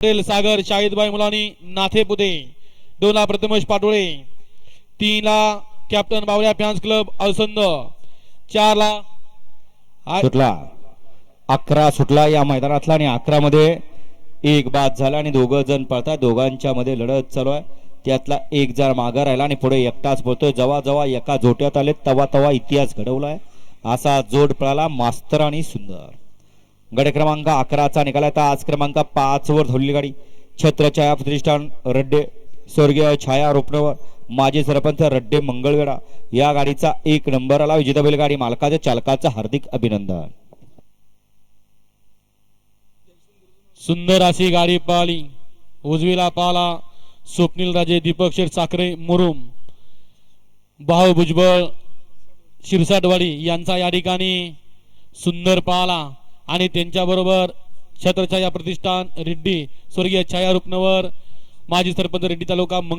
पटेल सागर शाहिदबाई मुलानी नाथे पुते दोनला प्रथमेश पाटोळे तीनला कॅप्टन बावल्या फॅन्स क्लब अलसंद चारला सुटला. अकरा सुटला या मैदानातला आणि अकरा मध्ये एक बाद झाला आणि दोघं जण पळतात दोघांच्या मध्ये लढत चालू आहे. त्यातला एक जण मागं राहिला आणि पुढे एकटाच पळतोय जेव्हा जेव्हा एका जोट्यात आले. तवा तवा इतिहास घडवलाय. असा जोड पळाला मास्तर आणि सुंदर. गड क्रमांक अकराचा निकाला तर आज क्रमांक पाच वर धरली गाडी. छत्रछाया प्रतिष्ठान रड्डे स्वर्गीय छाया रोपणवर माजी सरपंच रड्डे मंगळवेढा या गाडीचा एक नंबर आला. विजेता बैल गाडी मालकाच्या चालकाचं हार्दिक अभिनंदन. सुंदर अशी गाडी पळाली उजवीला पाला स्वप्नील राजे दीपक शेठ साखरे मुरुम. भाऊ भुजबळ शिरसाटवाडी यांचा या ठिकाणी सुंदर पाला आणि त्यांच्याबरोबर छत्रछाया प्रतिष्ठान रेड्डी स्वर्गीय छाया रुपनवर माजी सरपंच रेड्डी तालुका मंग